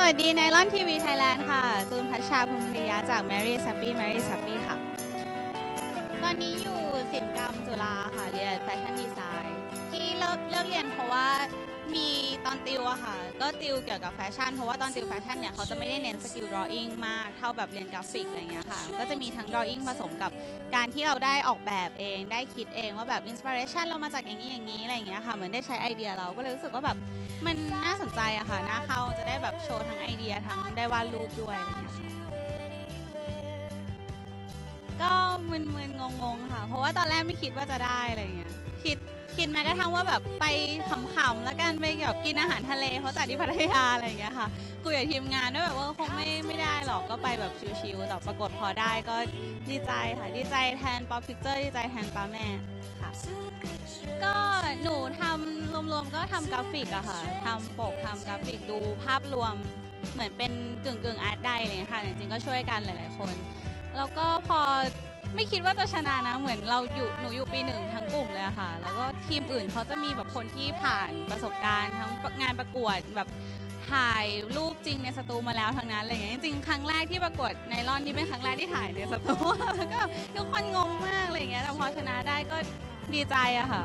สวัสดีไนลอนทีวีไทยแลนด์ค่ะ จูนพัชชาภูมิพยาจาก Mary Sappy Mary Sappy ค่ะ ตอนนี้อยู่ศิลปกรรมจุฬาค่ะ เรียนแฟชั่นดีไซน์ที่เลิกเลิกเรียนเพราะว่ามีตอนติวอะค่ะ ก็ติวเกี่ยวกับแฟชั่น เพราะว่าตอนติวแฟชั่นเนี่ยเขาจะไม่ได้เน้นสกิล drawing มาก เท่าแบบเรียนกราฟิกอะไรเงี้ยค่ะ ก็จะมีทั้ง drawing ผสมกับการที่เราได้ออกแบบเอง ได้คิดเองว่าแบบ inspiration เรามาจากอย่างนี้อย่างนี้อะไรเงี้ยค่ะ เหมือนได้ใช้ไอเดียเราก็เลยรู้สึกว่าแบบมันน่าสนใจอะค่ะ น่าเข้าจะได้แบบโชว์ทั้ง ไดียทั้งได้วาดรูปด้วยอะไรเงี้ยค่ะก็มึนๆงงๆค่ะ เพราะว่าตอนแรกไม่คิดว่าจะได้อะไรเงี้ยคิดคิดแม้กระทั่งว่าแบบไปขำๆแล้วกันไปแบบกินอาหารทะเลเขาจัดที่พัทยาอะไรเงี้ยค่ะคุยกับทีมงานด้วยแบบว่าคงไม่ไม่ได้หรอกก็ไปแบบชิวๆแต่ปรากฏพอได้ก็ดีใจค่ะ ดีใจแทนป๊อปพิกเจอร์ดีใจแทนป้าแม่ค่ะ ก็หนูทำรวมๆก็ทำกราฟิกอะค่ะทำปกทำกราฟิกดูภาพรวม เหมือนเป็นกึ่งกึ่งอาร์ตได้เลยค่ะจริงๆก็ช่วยกันหลาย ๆ คน แล้วก็พอไม่คิดว่าจะชนะนะ เหมือนเราอยู่หนูอยู่ปีหนึ่งทั้งกลุ่มเลยค่ะ แล้วก็ทีมอื่นเขาจะมีแบบคนที่ผ่านประสบการณ์ทั้งงานประกวดแบบถ่ายรูปจริงในสตูมาแล้วทั้งนั้นอะไรอย่างเงี้ยจริงๆครั้งแรกที่ประกวดในรอนนี่เป็นครั้งแรกที่ถ่ายในสตูแล้วก็ทุกคนงงมากอะไรอย่างเงี้ยแต่พอชนะได้ก็ดีใจอะค่ะ